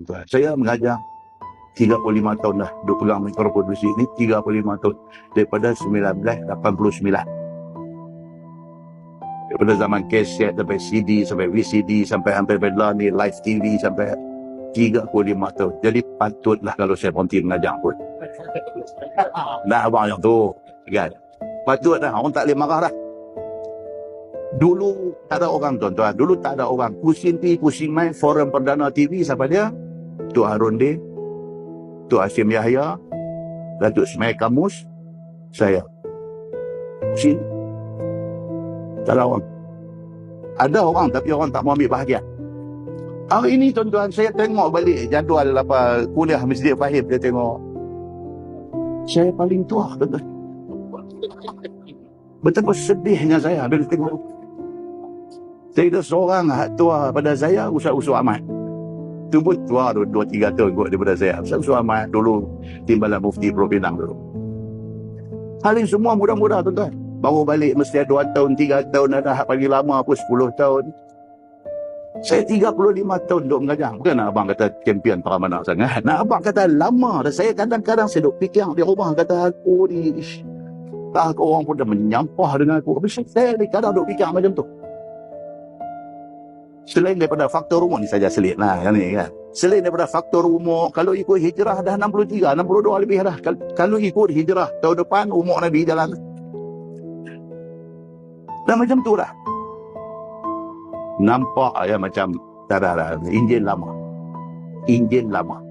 Tuan, Saya mengajar 35 tahun dah duk pegang mikrofon di sini 35 tahun. Daripada 1989 daripada zaman kaset sampai CD sampai VCD sampai hampir belah ni live TV sampai 35 tahun. Jadi patutlah kalau saya berhenti mengajar pun. Nah abang yang tu kan? Patut dah orang tak boleh marah dah dulu tak ada orang tuan-tuan. Dulu tak ada orang. Pusing pi pusing main forum perdana TV siapa dia Tuk Harun Din Tuk Hashim Yahya, Datuk Ismail Kamus, saya. Sini. Tak ada orang. Ada orang tapi orang tak mau ambil bahagian. Hari ini tuan-tuan saya tengok balik jadual apa kuliah Masjid Fahim dia tengok. Saya paling tua tuan-tuan. Betapa sedihnya saya bila tengok. Saya ada seorang tua pada saya Ustaz-Ustaz Ahmad tu pun dua tiga tahun kot daripada saya. Suruh amat dulu timbalan mufti Pulau Pinang dulu. Hal ini semua mudah-mudah tuan-tuan. Baru balik mesti ada dua tahun tiga tahun ada hak paling lama pun sepuluh tahun. Saya 35 tahun duduk mengajar. Bukan nak abang kata champion mana sangat. Nak abang kata lama. Dan saya kadang-kadang saya duduk fikir di rumah kata aku ni tak orang pun dah menyampah dengan aku. Habis saya kadang duduk fikir macam tu Selain daripada faktor umur ni saja selit lah kan ni kan. Selain daripada faktor umur, kalau ikut hijrah dah 63, 62 lebih dah. Kalau ikut hijrah tahun depan, umur Nabi jalan. Dah macam tu lah. Nampak ya macam tak ada lah. Injil lama. Injil lama.